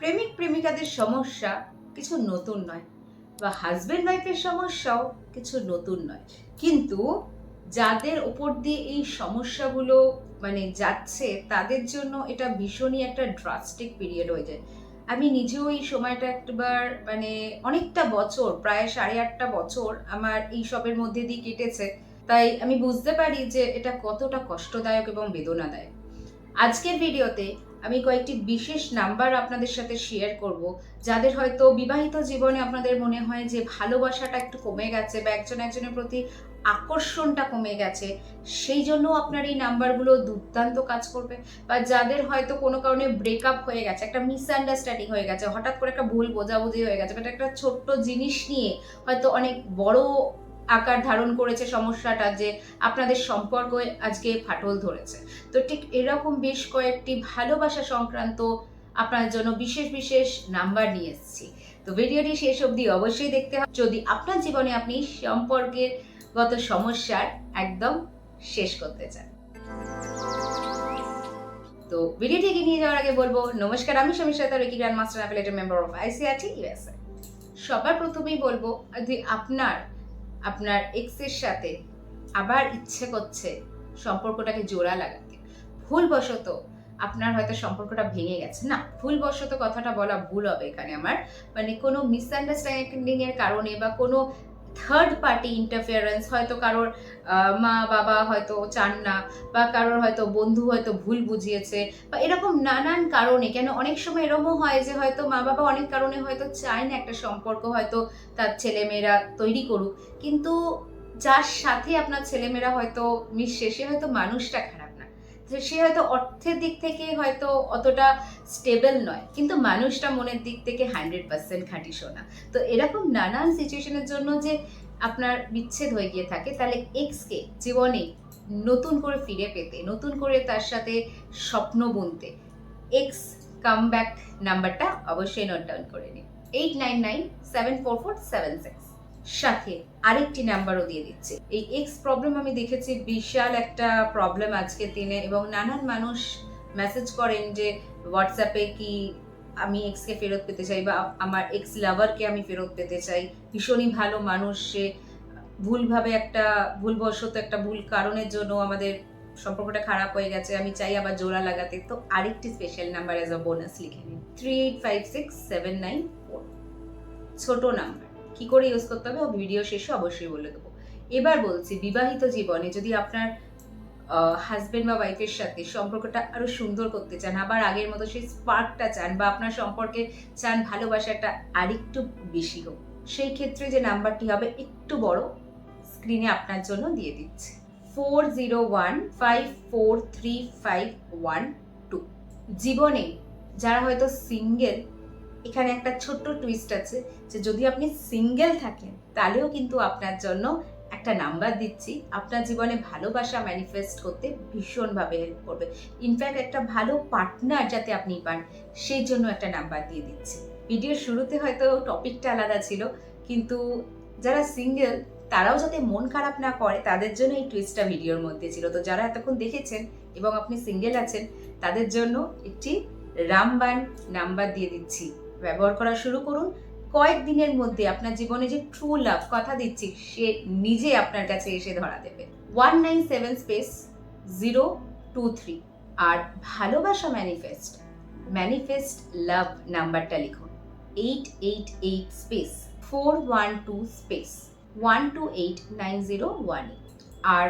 প্রেমিক প্রেমিকাদের সমস্যা কিছু নতুন নয় বা হাজব্যান্ড ওয়াইফের সমস্যাও কিছু নতুন নয়। কিন্তু যাদের ওপর দিয়ে এই সমস্যাগুলো মানে যাচ্ছে, তাদের জন্য এটা ভীষণই একটা ড্রাস্টিক পিরিয়ড হয়ে যায়। আমি নিজেও এই সময়টা একবার মানে অনেকটা বছর, প্রায় সাড়ে আটটা বছর আমার এই সবের মধ্যে দিয়ে কেটেছে। তাই আমি বুঝতে পারি যে এটা কতটা কষ্টদায়ক এবং বেদনাদায়ক। আজকের ভিডিওতে আমি কয়েকটি বিশেষ নাম্বার আপনাদের সাথে শেয়ার করব, যাদের হয়তো বিবাহিত জীবনে আপনাদের মনে হয় যে ভালোবাসাটা একটু কমে গেছে বা একজন একজনের প্রতি আকর্ষণটা কমে গেছে, সেই জন্য আপনার এই নাম্বারগুলো দুর্দান্ত কাজ করবে। বা যাদের হয়তো কোনো কারণে ব্রেকআপ হয়ে গেছে, একটা মিসআন্ডারস্ট্যান্ডিং হয়ে গেছে, হঠাৎ করে একটা ভুল বোঝাবুঝি হয়ে গেছে বাট একটা ছোট্ট জিনিস নিয়ে হয়তো অনেক বড় আকার ধারণ করেছে সমস্যাটা যে আপনাদের সম্পর্ক আজকে ফাটল ধরেছে। তো ঠিক এরকম বেশ কয়েকটি ভালোবাসা সংক্রান্ত আপনার জন্য বিশেষ বিশেষ নাম্বার নিয়ে এসেছি। তো ভিডিওটি শেষ অবধি অবশ্যই দেখতে হবে। যদি আপনার জীবনে আপনি সম্পর্কের গত সমস্যার একদম শেষ করতে চান। তো ভিডিওটি এগিয়ে নিয়ে যাওয়ার আগে বলব, নমস্কার, আমি Samiksha reiki grand master affiliated member of ICRT USA সবার প্রথমেই বলব যদি আপনার আপনার এক্সের সাথে আবার ইচ্ছে করছে সম্পর্কটাকে জোড়া লাগাতে। ভুলবশত আপনার হয়তো সম্পর্কটা ভেঙে গেছে, না? ভুলবশত কথাটা বলা ভুল হবে এখানে আমার। মানে কোনো মিসআন্ডারস্ট্যান্ডিং এর কারণে বা কোনো থার্ড পার্টি ইন্টারফিয়ারেন্স হয়তো কারোর মা, বাবা হয়তো চান না, বা কারোর হয়তো বন্ধু হয়তো ভুল বুঝিয়েছে, বা এরকম নানান কারণে, কেন অনেক সময় এরকমও হয় যে হয়তো মা, বাবা অনেক কারণে হয়তো চায় না একটা সম্পর্ক হয়তো তার ছেলেমেয়েরা তৈরি করুক, কিন্তু যার সাথে আপনার ছেলেমেয়েরা হয়তো মিশছে, সে হয়তো মানুষটা খারাপ। তো সে হয়তো অর্থের দিক থেকে হয়তো অতটা স্টেবল নয়, কিন্তু মানুষটা মনের দিক থেকে হান্ড্রেড পার্সেন্ট খাঁটি শোনা তো এরকম নানান সিচুয়েশনের জন্য যে আপনার বিচ্ছেদ হয়ে গিয়ে থাকে, তাহলে এক্সকে জীবনে নতুন করে ফিরে পেতে, নতুন করে তার সাথে স্বপ্ন বুনতে এক্স কাম ব্যাক নাম্বারটা অবশ্যই নোট ডাউন করে নিন। Eight nine nine seven four four seven six সাথে আরেকটি নাম্বারও দিয়ে দিচ্ছে। এই এক্স প্রবলেম আমি দেখেছি, বিশাল একটা প্রবলেম আজকের দিনে এবং নানান মানুষ মেসেজ করেন যে হোয়াটসঅ্যাপে কি আমি এক্সকে ফেরত পেতে চাই বা আমার এক্স লাভারকে আমি ফেরত পেতে চাই। ভীষণই ভালো মানুষ, সে ভুলভাবে একটা, ভুলবশত একটা ভুল কারণের জন্য আমাদের সম্পর্কটা খারাপ হয়ে গেছে, আমি চাই আবার জোড়া লাগাতে। তো আরেকটি special number as a bonus লিখে নিন। Three eight five six seven nine four ছোট নাম্বার কি করে ইউজ করতে হবে ভিডিও শেষে অবশ্যই বলে দেবো। এবার বলছি, বিবাহিত জীবনে যদি আপনার হাজবেন্ড বা ওয়াইফের সাথে সম্পর্কটা আরও সুন্দর করতে চান, আবার আগের মতো সেই স্পার্কটা চান বা আপনার সম্পর্কে চান ভালোবাসাটা আরেকটু বেশি হোক, সেই ক্ষেত্রে যে নাম্বারটি হবে একটু বড় স্ক্রিনে আপনার জন্য দিয়ে দিচ্ছি। Four zero one five four three five one two জীবনে যারা হয়তো সিঙ্গেল এখানে একটা ছোট্ট টুইস্ট আছে যে যদি আপনি সিঙ্গেল থাকেন, তাহলেও কিন্তু আপনার জন্য একটা নাম্বার দিচ্ছি। আপনার জীবনে ভালোবাসা ম্যানিফেস্ট করতে ভীষণভাবে হেল্প করবে। ইনফ্যাক্ট একটা ভালো পার্টনার যাতে আপনি পান, সেই জন্য একটা নাম্বার দিয়ে দিচ্ছি। ভিডিওর শুরুতে হয়তো টপিকটা আলাদা ছিল, কিন্তু যারা সিঙ্গেল তারাও যাতে মন খারাপ না করে, তাদের জন্য এই টুইস্টটা ভিডিওর মধ্যে ছিল। তো যারা এতক্ষণ দেখেছেন এবং আপনি সিঙ্গেল আছেন, তাদের জন্য একটি রামবান নাম্বার দিয়ে দিচ্ছি। ব্যবহার করা শুরু করুন। কয়েকদিনের মধ্যে আপনার জীবনে যে ট্রু লাভ কথা দিচ্ছি, সে নিজে আপনার কাছে এসে ধরা দেবে। One nine seven space zero two three আর ভালোবাসা ম্যানিফেস্ট ম্যানিফেস্ট লাভ নাম্বারটা লিখুন। Eight eight eight space four one two space one two eight nine zero one eight আর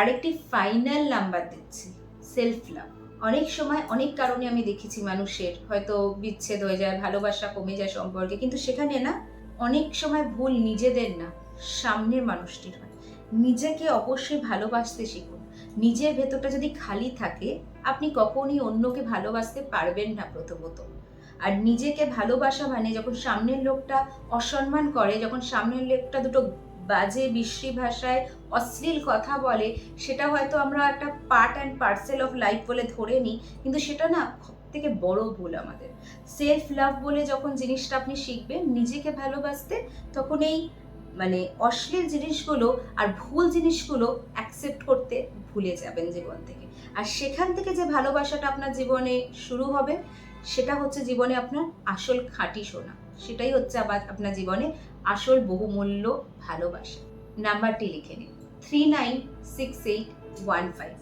আরেকটি ফাইনাল নাম্বার দিচ্ছি সেলফ লাভ অনেক সময় অনেক কারণে আমি দেখেছি মানুষের হয়তো বিচ্ছেদ হয়ে যায়, ভালোবাসা কমে যায় সম্পর্কে, কিন্তু সেখানে না অনেক সময় ভুল নিজেদের না, সামনের মানুষটির হয়। নিজেকে অবশ্যই ভালোবাসতে শিখুন। নিজের ভেতরটা যদি খালি থাকে, আপনি কখনই অন্যকে ভালোবাসতে পারবেন না প্রথমত। আর নিজেকে ভালোবাসা মানে যখন সামনের লোকটা অসম্মান করে, যখন সামনের লোকটা দুটো বাজে বিশ্রী ভাষায় অশ্লীল কথা বলে, সেটা হয়তো আমরা একটা part and parcel of life বলে ধরে নিই, কিন্তু সেটা না থেকে বড় ভুল আমাদের। সেলফ লাভ বলে যখন জিনিসটা আপনি শিখবেন, নিজেকে ভালোবাসতে, তখন এই মানে অশ্লীল জিনিসগুলো আর ভুল জিনিসগুলো অ্যাকসেপ্ট করতে ভুলে যাবেন জীবন থেকে। আর সেখান থেকে যে ভালোবাসাটা আপনার জীবনে শুরু হবে সেটা হচ্ছে জীবনে আপনার আসল খাঁটি সোনা। সেটাই হচ্ছে আবার আপনার জীবনে আসল বহুমূল্য ভালোবাসা। নাম্বারটি লিখে নিন। Three nine six eight one five.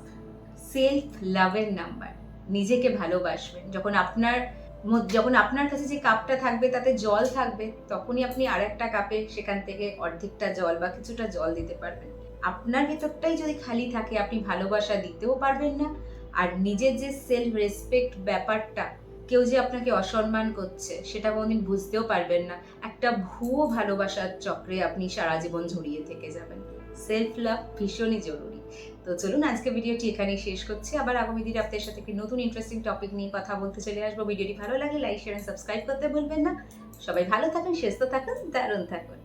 Self লাভের নাম্বার। নিজেকে ভালোবাসবেন। যখন আপনার যখন আপনার কাছে যে কাপটা থাকবে, তাতে জল থাকবে, তখনই আপনি আর একটা কাপে সেখান থেকে অর্ধেকটা জল বা কিছুটা জল দিতে পারবেন। আপনার ভেতরটাই যদি খালি থাকে, আপনি ভালোবাসা দিতেও পারবেন না। আর নিজের যে সেলফ রেসপেক্ট ব্যাপারটা কেউ যে আপনাকে অসম্মান করছে, সেটা কোনোদিন বুঝতেও পারবেন না। একটা ভুয়ো ভালোবাসার চক্রে আপনি সারা জীবন জড়িয়ে থেকে যাবেন। সেলফ লাভ ভীষণই জরুরি। তো চলুন আজকে ভিডিওটি এখানেই শেষ করছি। আবার আগামী দিনে আপনাদের সাথে একটি নতুন ইন্টারেস্টিং টপিক নিয়ে কথা বলতে চলে আসব। ভিডিওটি ভালো লাগে লাইক শেয়ার সাবস্ক্রাইব করতে ভুলবেন না। সবাই ভালো থাকুন, সুস্থ থাকুন, দারুণ থাকুন।